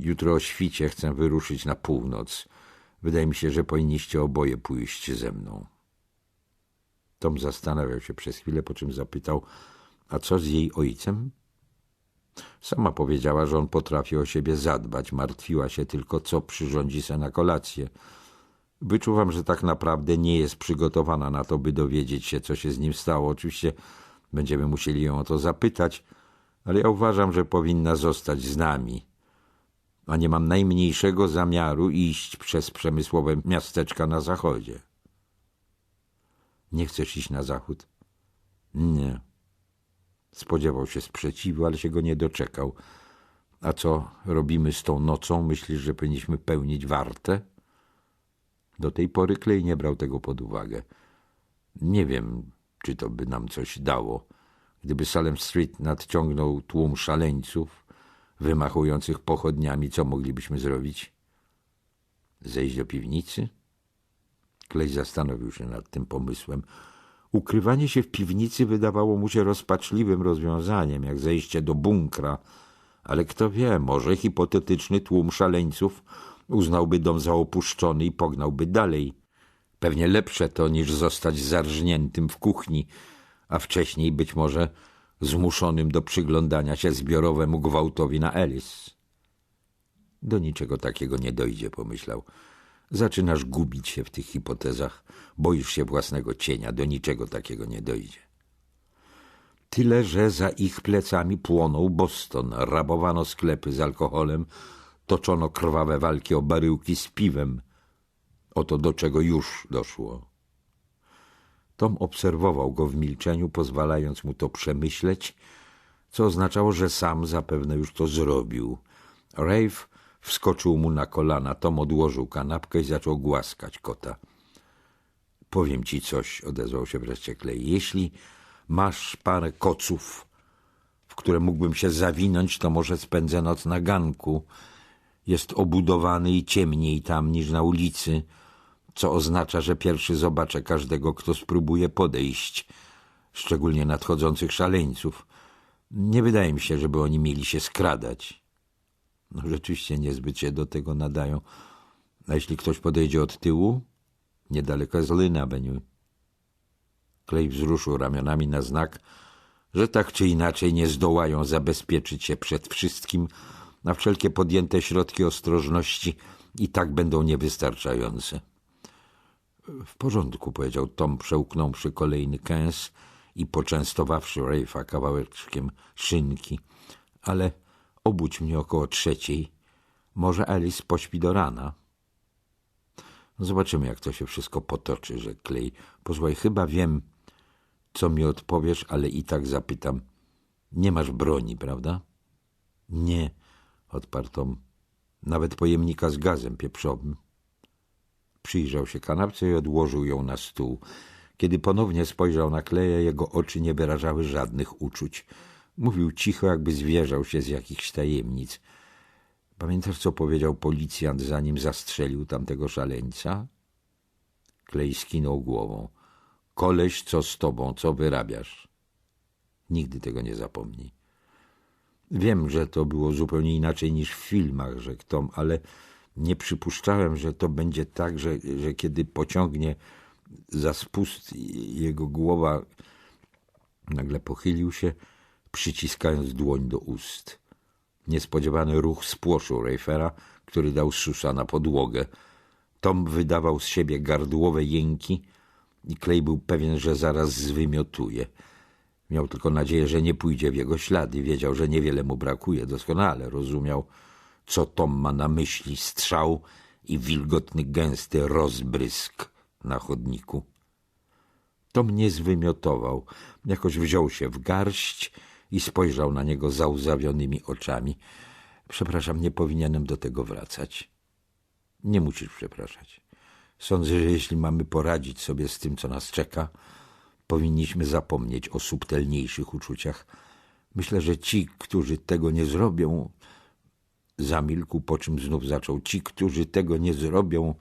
Jutro o świcie chcę wyruszyć na północ. Wydaje mi się, że powinniście oboje pójść ze mną. Tom zastanawiał się przez chwilę, po czym zapytał, a co z jej ojcem? Sama powiedziała, że on potrafi o siebie zadbać, martwiła się tylko, co przyrządzi se na kolację. Wyczuwam, że tak naprawdę nie jest przygotowana na to, by dowiedzieć się, co się z nim stało. Oczywiście będziemy musieli ją o to zapytać, ale ja uważam, że powinna zostać z nami. A nie mam najmniejszego zamiaru iść przez przemysłowe miasteczka na zachodzie. Nie chcesz iść na zachód? Nie. Spodziewał się sprzeciwu, ale się go nie doczekał. A co robimy z tą nocą? Myślisz, że powinniśmy pełnić wartę? Do tej pory Klej nie brał tego pod uwagę. Nie wiem, czy to by nam coś dało. Gdyby Salem Street nadciągnął tłum szaleńców wymachujących pochodniami, co moglibyśmy zrobić? Zejść do piwnicy? Klej zastanowił się nad tym pomysłem. Ukrywanie się w piwnicy wydawało mu się rozpaczliwym rozwiązaniem, jak zejście do bunkra, ale kto wie, może hipotetyczny tłum szaleńców uznałby dom za opuszczony i pognałby dalej. Pewnie lepsze to niż zostać zarżniętym w kuchni, a wcześniej być może zmuszonym do przyglądania się zbiorowemu gwałtowi na Elis. Do niczego takiego nie dojdzie, pomyślał. Zaczynasz gubić się w tych hipotezach, boisz się własnego cienia, do niczego takiego nie dojdzie. Tyle, że za ich plecami płonął Boston, rabowano sklepy z alkoholem, toczono krwawe walki o baryłki z piwem. Oto do czego już doszło. Tom obserwował go w milczeniu, pozwalając mu to przemyśleć, co oznaczało, że sam zapewne już to zrobił. Rafe wskoczył mu na kolana. Tom odłożył kanapkę i zaczął głaskać kota. Powiem ci coś, odezwał się wreszcie Klej. Jeśli masz parę koców, w które mógłbym się zawinąć, to może spędzę noc na ganku. Jest obudowany i ciemniej tam niż na ulicy, co oznacza, że pierwszy zobaczę każdego, kto spróbuje podejść, szczególnie nadchodzących szaleńców. Nie wydaje mi się, żeby oni mieli się skradać. No rzeczywiście niezbyt się do tego nadają. A jeśli ktoś podejdzie od tyłu? Niedaleko jest Lynn Avenue. Clay wzruszył ramionami na znak, że tak czy inaczej nie zdołają zabezpieczyć się przed wszystkim, a wszelkie podjęte środki ostrożności i tak będą niewystarczające. W porządku, powiedział Tom, przełknąwszy kolejny kęs i poczęstowawszy Rafe'a kawałeczkiem szynki. Ale obudź mnie około trzeciej. Może Alice pośpi do rana. Zobaczymy, jak to się wszystko potoczy, że Clay. Posłuchaj, chyba wiem, co mi odpowiesz, ale i tak zapytam. Nie masz broni, prawda? Nie, odparł Tom. Nawet pojemnika z gazem pieprzowym. Przyjrzał się kanapce i odłożył ją na stół. Kiedy ponownie spojrzał na Kleja, jego oczy nie wyrażały żadnych uczuć. Mówił cicho, jakby zwierzał się z jakichś tajemnic. Pamiętasz, co powiedział policjant, zanim zastrzelił tamtego szaleńca? Klej skinął głową. Koleś, co z tobą, co wyrabiasz? Nigdy tego nie zapomni. Wiem, że to było zupełnie inaczej niż w filmach, rzekł Tom, ale nie przypuszczałem, że to będzie tak, że, że kiedy pociągnie za spust jego głowa, nagle pochylił się, przyciskając dłoń do ust. Niespodziewany ruch spłoszył Rejfera, który dał susza na podłogę. Tom wydawał z siebie gardłowe jęki i Klej był pewien, że zaraz zwymiotuje. Miał tylko nadzieję, że nie pójdzie w jego ślady. Wiedział, że niewiele mu brakuje. Doskonale rozumiał, co Tom ma na myśli. Strzał i wilgotny, gęsty rozbrysk na chodniku. Tom nie zwymiotował. Jakoś wziął się w garść i spojrzał na niego załzawionymi oczami. Przepraszam, nie powinienem do tego wracać. Nie musisz przepraszać. Sądzę, że jeśli mamy poradzić sobie z tym, co nas czeka, powinniśmy zapomnieć o subtelniejszych uczuciach. Myślę, że ci, którzy tego nie zrobią, zamilkł, po czym znów zaczął. Ci, którzy tego nie zrobią,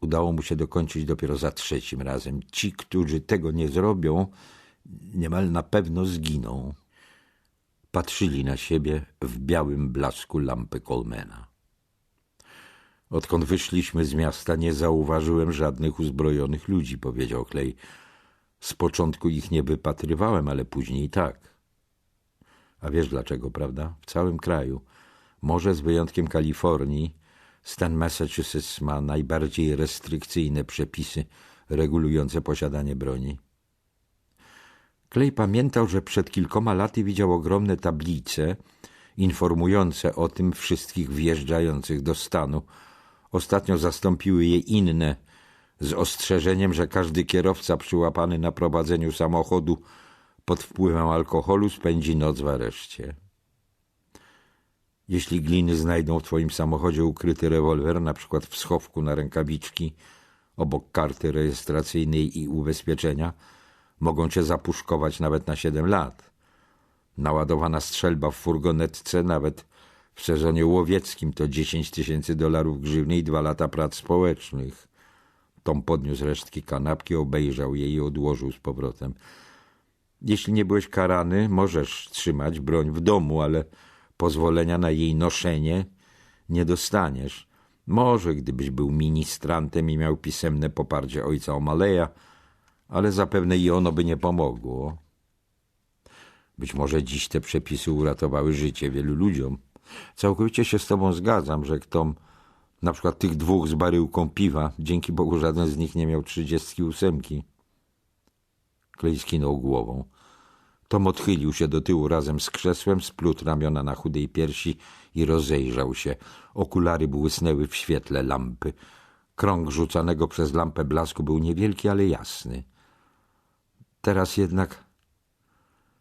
udało mu się dokończyć dopiero za trzecim razem. Ci, którzy tego nie zrobią, niemal na pewno zginą. patrzyli na siebie w białym blasku lampy Colmena. Odkąd wyszliśmy z miasta, nie zauważyłem żadnych uzbrojonych ludzi, powiedział Clay. Z początku ich nie wypatrywałem, ale później tak. A wiesz dlaczego, prawda? W całym kraju, może z wyjątkiem Kalifornii, stan Massachusetts ma najbardziej restrykcyjne przepisy regulujące posiadanie broni. Clay pamiętał, że przed kilkoma laty widział ogromne tablice informujące o tym wszystkich wjeżdżających do stanu. Ostatnio zastąpiły je inne, z ostrzeżeniem, że każdy kierowca przyłapany na prowadzeniu samochodu pod wpływem alkoholu spędzi noc w areszcie. Jeśli gliny znajdą w twoim samochodzie ukryty rewolwer, na przykład w schowku na rękawiczki, obok karty rejestracyjnej i ubezpieczenia, mogą cię zapuszkować nawet na siedem lat. Naładowana strzelba w furgonetce nawet w sezonie łowieckim to dziesięć tysięcy dolarów grzywny i dwa lata prac społecznych. Tom podniósł resztki kanapki, obejrzał je i odłożył z powrotem. Jeśli nie byłeś karany, możesz trzymać broń w domu, ale pozwolenia na jej noszenie nie dostaniesz. Może gdybyś był ministrantem i miał pisemne poparcie ojca Omaleja, ale zapewne i ono by nie pomogło. Być może dziś te przepisy uratowały życie wielu ludziom. Całkowicie się z tobą zgadzam, że kto na przykład tych dwóch z baryłką piwa, dzięki Bogu żaden z nich nie miał trzydziestki ósemki. Klej skinął głową. Tom odchylił się do tyłu razem z krzesłem, splótł ramiona na chudej piersi i rozejrzał się. Okulary błysnęły w świetle lampy. Krąg rzucanego przez lampę blasku był niewielki, ale jasny. Teraz jednak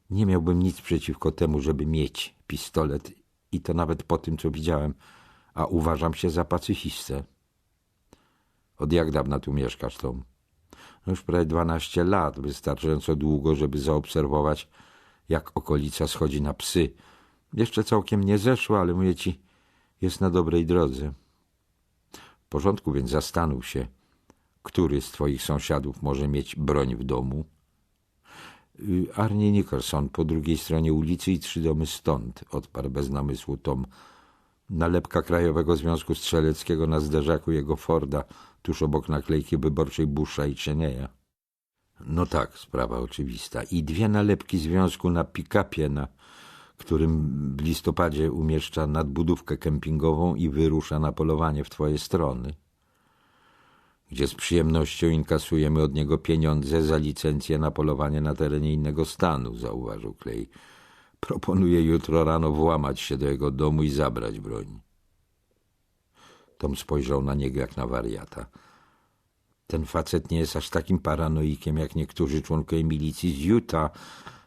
nie miałbym nic przeciwko temu, żeby mieć pistolet i to nawet po tym, co widziałem, a uważam się za pacyfistę. Od jak dawna tu mieszkasz, Tom? No już prawie dwanaście lat, wystarczająco długo, żeby zaobserwować, jak okolica schodzi na psy. Jeszcze całkiem nie zeszła, ale mówię ci, jest na dobrej drodze. W porządku, więc zastanów się, który z twoich sąsiadów może mieć broń w domu. Y, Arnie Nicholson po drugiej stronie ulicy i trzy domy stąd, odparł bez namysłu Tom. Nalepka Krajowego Związku Strzeleckiego na zderzaku jego Forda, tuż obok naklejki wyborczej Busha i Cheneya. No tak, sprawa oczywista. I dwie nalepki związku na pick-upie, na którym w listopadzie umieszcza nadbudówkę kempingową i wyrusza na polowanie w twoje strony gdzie z przyjemnością inkasujemy od niego pieniądze za licencję na polowanie na terenie innego stanu, zauważył Clay. Proponuję jutro rano włamać się do jego domu i zabrać broń. Tom spojrzał na niego jak na wariata. Ten facet nie jest aż takim paranoikiem jak niektórzy członkowie milicji z Utah,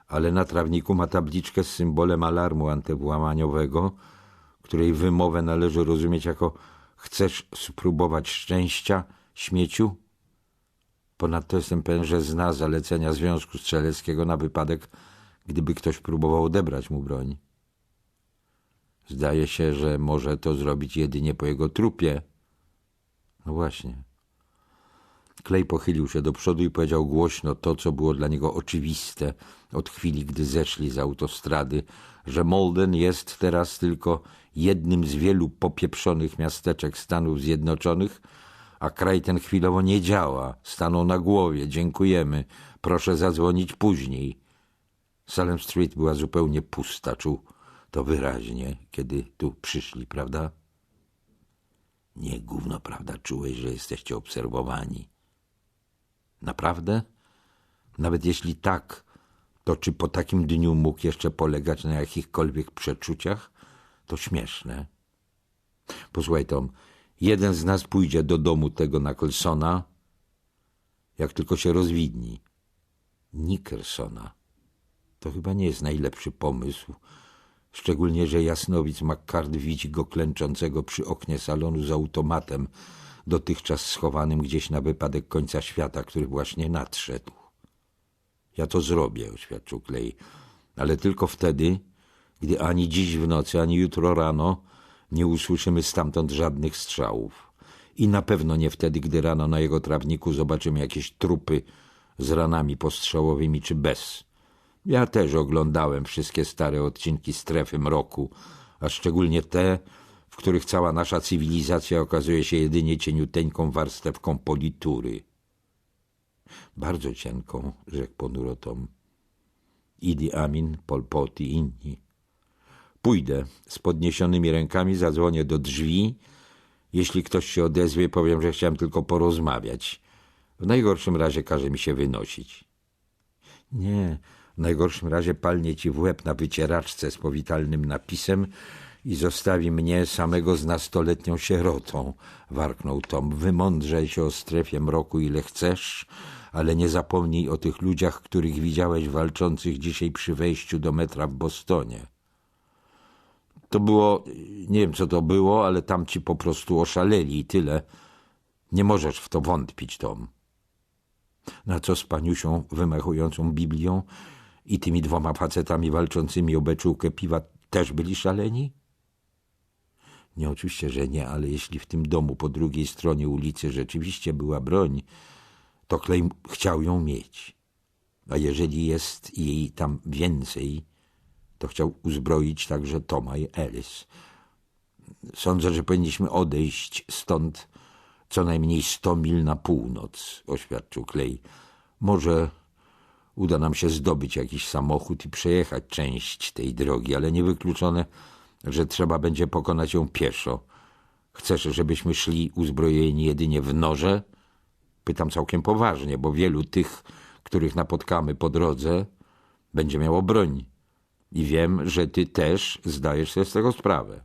ale na trawniku ma tabliczkę z symbolem alarmu antywłamaniowego, której wymowę należy rozumieć jako chcesz spróbować szczęścia – śmieciu? Ponadto jestem pewien, że zna zalecenia Związku Strzeleckiego na wypadek, gdyby ktoś próbował odebrać mu broń. Zdaje się, że może to zrobić jedynie po jego trupie. No właśnie. Klej pochylił się do przodu i powiedział głośno to, co było dla niego oczywiste od chwili, gdy zeszli z autostrady, że Molden jest teraz tylko jednym z wielu popieprzonych miasteczek Stanów Zjednoczonych, a kraj ten chwilowo nie działa. Stanął na głowie. Dziękujemy. Proszę zadzwonić później. Salem Street była zupełnie pusta. Czuł to wyraźnie, kiedy tu przyszli, prawda? Nie gówno, prawda? Czułeś, że jesteście obserwowani. Naprawdę? Nawet jeśli tak, to czy po takim dniu mógł jeszcze polegać na jakichkolwiek przeczuciach? To śmieszne. Posłuchaj, Tom, Jeden z nas pójdzie do domu tego Nicholsona, jak tylko się rozwidni. Nicholsona. To chyba nie jest najlepszy pomysł, szczególnie, że jasnowic McCard widzi go klęczącego przy oknie salonu z automatem, dotychczas schowanym gdzieś na wypadek końca świata, który właśnie nadszedł. Ja to zrobię, oświadczył Clay, ale tylko wtedy, gdy ani dziś w nocy, ani jutro rano nie usłyszymy stamtąd żadnych strzałów. I na pewno nie wtedy, gdy rano na jego trawniku zobaczymy jakieś trupy z ranami postrzałowymi czy bez. Ja też oglądałem wszystkie stare odcinki Strefy Mroku, a szczególnie te, w których cała nasza cywilizacja okazuje się jedynie cieniuteńką warstewką politury. Bardzo cienką, rzekł ponuro Tom. Idi Amin, Pol Pot i inni. Pójdę z podniesionymi rękami, zadzwonię do drzwi. Jeśli ktoś się odezwie, powiem, że chciałem tylko porozmawiać. W najgorszym razie każe mi się wynosić. Nie, w najgorszym razie palnie ci w łeb na wycieraczce z powitalnym napisem i zostawi mnie samego z nastoletnią sierotą, warknął Tom. Wymądrzaj się o strefie mroku ile chcesz, ale nie zapomnij o tych ludziach, których widziałeś walczących dzisiaj przy wejściu do metra w Bostonie. To było, nie wiem co to było, ale tam ci po prostu oszaleli i tyle. Nie możesz w to wątpić, Tom. Na co z paniusią wymachującą Biblią i tymi dwoma facetami walczącymi o beczułkę piwa też byli szaleni? Nie, oczywiście, że nie, ale jeśli w tym domu po drugiej stronie ulicy rzeczywiście była broń, to Clay chciał ją mieć. A jeżeli jest jej tam więcej, to chciał uzbroić także Toma i Alice. Sądzę, że powinniśmy odejść stąd co najmniej sto mil na północ, oświadczył Clay. Może uda nam się zdobyć jakiś samochód i przejechać część tej drogi, ale niewykluczone, że trzeba będzie pokonać ją pieszo. Chcesz, żebyśmy szli uzbrojeni jedynie w noże? Pytam całkiem poważnie, bo wielu tych, których napotkamy po drodze, będzie miało broń. I wiem, że ty też zdajesz sobie z tego sprawę.